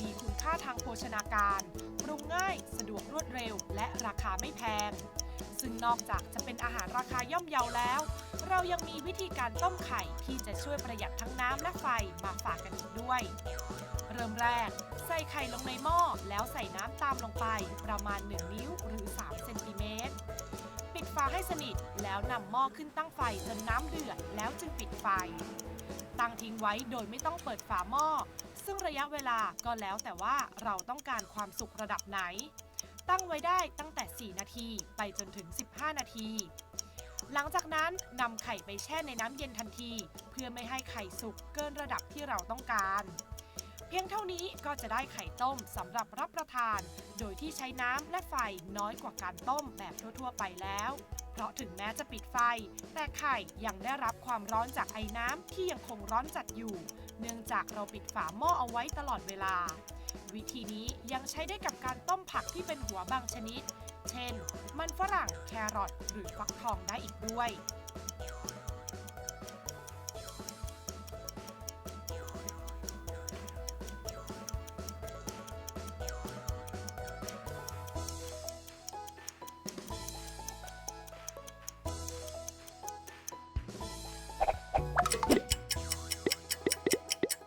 มีคุณค่าทางโภชนาการ ปรุงง่าย สะดวกรวดเร็ว และราคาไม่แพง ซึ่งนอกจากจะเป็นอาหารราคาย่อมเยาแล้ว เรายังมีวิธีการต้มไข่ที่จะช่วยประหยัดทั้งน้ำและไฟมาฝากกันอีกด้วย เริ่มแรก ใส่ไข่ลงในหม้อแล้วใส่น้ำตามลงไปประมาณ 1 นิ้วหรือ 3 เซนติเมตรปิดฝาให้สนิทแล้วนำหม้อขึ้นตั้งไฟจนน้ำเดือดแล้วจึงปิดไฟ ตั้งทิ้งไว้โดยไม่ต้องเปิดฝาหม้อ ซึ่งระยะเวลาก็แล้วแต่ว่าเราต้องการความสุกระดับไหน ตั้งไว้ได้ตั้งแต่ 4 นาทีไปจนถึง 15 นาที หลังจากนั้นนำไข่ไปแช่ในน้ำเย็นทันที เพื่อไม่ให้ไข่สุกเกินระดับที่เราต้องการ พียงเท่านี้ก็จะได้ไข่ต้มสำหรับรับประทาน โดยที่ใช้น้ำและไฟน้อยกว่าการต้มแบบทั่ว ๆ ไปแล้ว เพราะถึงแม้จะปิดไฟ แต่ไข่ยังได้รับความร้อนจากไอ้น้ำที่ยังคงร้อนจัดอยู่ เนื่องจากเราปิดฝาหม้อเอาไว้ตลอดเวลา วิธีนี้ยังใช้ได้กับการต้มผักที่เป็นหัวบางชนิด เช่น มันฝรั่ง แครอทหรือฟักทองได้อีกด้วย